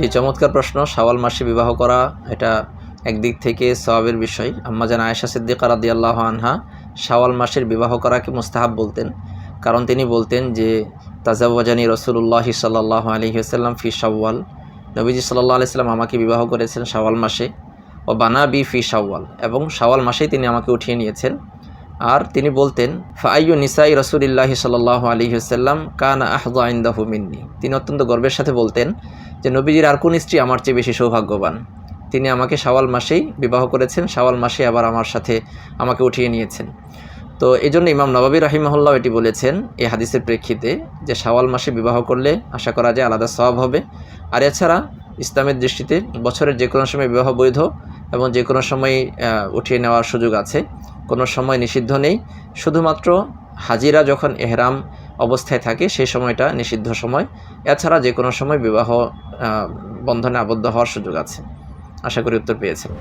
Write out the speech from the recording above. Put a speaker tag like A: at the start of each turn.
A: জি চমৎকার প্রশ্ন, শাওয়াল মাসে বিবাহ করা, এটা একদিক থেকে সওয়াবের বিষয়। আম্মাজান আয়েশা সিদ্দিকা রাদিয়াল্লাহু আনহা শাওয়াল মাসের বিবাহ করাকে মুস্তাহাব বলতেন। কারণ তিনি বলতেন যে, তাজাওয়াজানি রসুল্লাহি সাল্লাহ আলহিহাল্লাম ফি শাওয়াল। নবীজি সাল্লাহ আলাইসাল্লাম আমাকে বিবাহ করেছেন শাওয়াল মাসে। ও বানা বি ফি শাওয়াল। এবং শাওয়াল মাসেই তিনি আমাকে উঠিয়ে নিয়েছেন। আর তিনি বলতেন ফাইয়ু নিসাই রসুলিল্লাহি সাল্লাহ আলহিহাল্লাম কান আহদু আইন্দাহু মিন্নি। তিনি অত্যন্ত গর্বের সাথে বলতেন যে, নবীজির আর কোন স্ত্রী আমার চেয়ে বেশি সৌভাগ্যবান। তিনি আমাকে শাওয়াল মাসেই বিবাহ করেছেন, শাওয়াল মাসে আবার আমার সাথে আমাকে উঠিয়ে নিয়েছেন। তো এই জন্য ইমাম নবাবী রাহিমহল্লাও এটি বলেছেন এই হাদিসের প্রেক্ষিতে যে, শাওয়াল মাসে বিবাহ করলে আশা করা যায় আলাদা স্বভাব হবে। আর এছাড়া ইসলামের দৃষ্টিতে বছরের যে কোনো সময় বিবাহ বৈধ এবং যে কোনো সময় উঠিয়ে নেওয়ার সুযোগ আছে। কোনো সময় নিষিদ্ধ নেই। শুধুমাত্র হাজিরা যখন এহরাম অবস্থায় থাকে সেই সময়টা নিষিদ্ধ সময়। এছাড়া যে কোনো সময় বিবাহ বন্ধনে আবদ্ধ হওয়ার সুযোগ আছে। আশা করি উত্তর পেয়েছেন।